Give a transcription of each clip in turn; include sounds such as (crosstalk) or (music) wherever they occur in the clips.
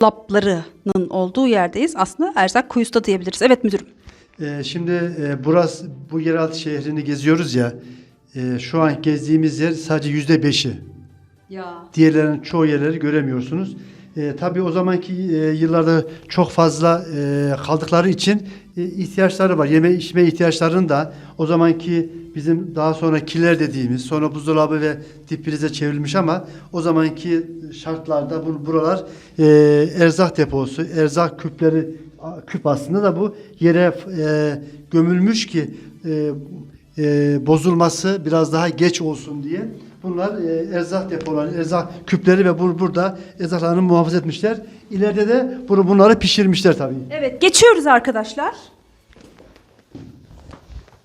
dolaplarının olduğu yerdeyiz. Aslında erzak kuyusu da diyebiliriz. Evet müdürüm. Ee, şimdi e, burası bu yeraltı şehrini geziyoruz ya. e, şu an gezdiğimiz yer sadece yüzde beşi. Ya. Diğerlerinin çoğu yerleri göremiyorsunuz. E, tabii o zamanki e, yıllarda çok fazla e, kaldıkları için e, ihtiyaçları var. Yeme içme ihtiyaçlarını da o zamanki bizim daha sonra kiler dediğimiz sonra buzdolabı ve dip prize çevrilmiş ama o zamanki şartlarda bu buralar e, erzak deposu, erzak küpleri küp aslında da bu yere e, gömülmüş ki e, e, bozulması biraz daha geç olsun diye. Bunlar e, erzak depoları, erzak küpleri ve bu, burada erzaklarını muhafaza etmişler. İleride de bunu, bunları pişirmişler tabii. Evet geçiyoruz arkadaşlar.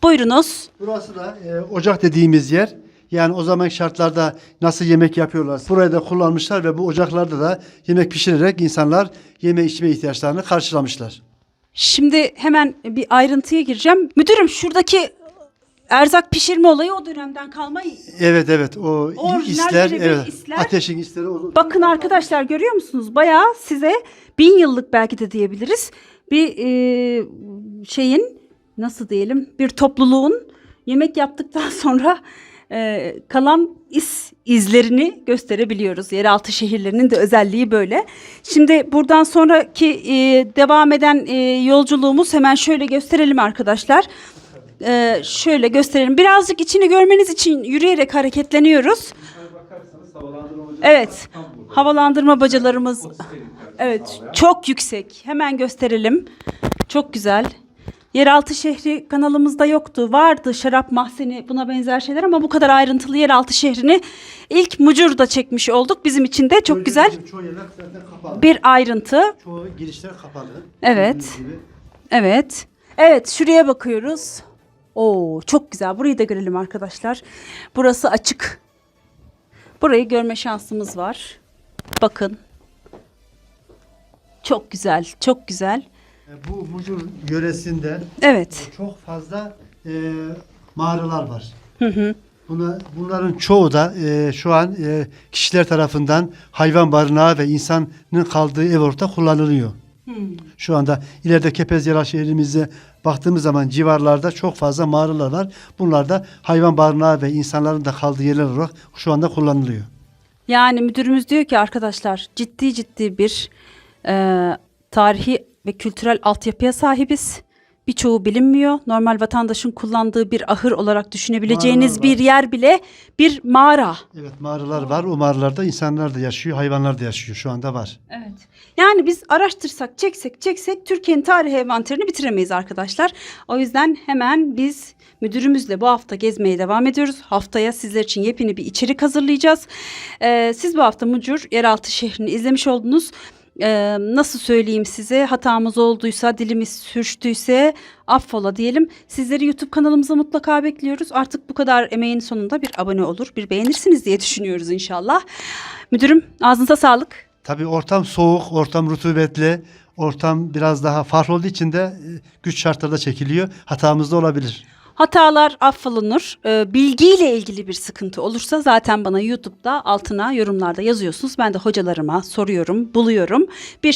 Buyurunuz. Burası da e, ocak dediğimiz yer. Yani o zaman şartlarda nasıl yemek yapıyorlar. Burayı da kullanmışlar ve bu ocaklarda da yemek pişirerek insanlar yeme içme ihtiyaçlarını karşılamışlar. Şimdi hemen bir ayrıntıya gireceğim. Müdürüm şuradaki erzak pişirme olayı o dönemden kalma. Evet evet o Orijinal isler, birebir evet, isler. ateşin isleri. o- Bakın arkadaşlar görüyor musunuz? Bayağı size bin yıllık belki de diyebiliriz. Bir e, şeyin nasıl diyelim bir topluluğun yemek yaptıktan (laughs) sonra e, kalan is izlerini gösterebiliyoruz. Yeraltı şehirlerinin de özelliği böyle. Şimdi buradan sonraki e, devam eden e, yolculuğumuz hemen şöyle gösterelim arkadaşlar. E, şöyle gösterelim. Birazcık içini görmeniz için yürüyerek hareketleniyoruz. Evet. Havalandırma bacalarımız evet çok yüksek. Hemen gösterelim. Çok güzel. Yeraltı şehri kanalımızda yoktu. Vardı şarap mahzeni buna benzer şeyler ama bu kadar ayrıntılı yeraltı şehrini ilk Mucur'da çekmiş olduk. Bizim için de çok güzel bir ayrıntı. Çoğu girişler kapalı. Evet. Evet. Evet şuraya bakıyoruz. Oo çok güzel. Burayı da görelim arkadaşlar. Burası açık. Burayı görme şansımız var. Bakın. Çok güzel, çok güzel. E, Bu Mucur yöresinde Evet. çok fazla e, mağaralar var. Buna, bunların çoğu da e, şu an e, kişiler tarafından hayvan barınağı ve insanın kaldığı ev orta kullanılıyor. Şu anda ileride Kepez Yerel şehrimizde baktığımız zaman civarlarda çok fazla mağaralar var. Bunlar da hayvan barınağı ve insanların da kaldığı yerler olarak şu anda kullanılıyor. Yani müdürümüz diyor ki arkadaşlar ciddi ciddi bir e, tarihi ve kültürel altyapıya sahibiz. Birçoğu bilinmiyor. Normal vatandaşın kullandığı bir ahır olarak düşünebileceğiniz Mağaralar bir yer bile bir mağara. Evet mağaralar var. O mağaralarda insanlar da yaşıyor, hayvanlar da yaşıyor. Şu anda var. Evet. Yani biz araştırsak, çeksek, çeksek Türkiye'nin tarihi envanterini bitiremeyiz arkadaşlar. O yüzden hemen biz müdürümüzle bu hafta gezmeye devam ediyoruz. Haftaya sizler için yepyeni bir içerik hazırlayacağız. Ee, siz bu hafta Mucur yeraltı şehrini izlemiş oldunuz. Ee, nasıl söyleyeyim size hatamız olduysa dilimiz sürçtüyse affola diyelim. Sizleri YouTube kanalımıza mutlaka bekliyoruz. Artık bu kadar emeğin sonunda bir abone olur, bir beğenirsiniz diye düşünüyoruz inşallah. Müdürüm ağzınıza sağlık. Tabii ortam soğuk, ortam rutubetli, ortam biraz daha farklı olduğu için de e, güç şartlarda çekiliyor. Hatamız da olabilir. Hatalar affolunur. Ee, bilgiyle ilgili bir sıkıntı olursa zaten bana YouTube'da altına yorumlarda yazıyorsunuz. Ben de hocalarıma soruyorum, buluyorum. Bir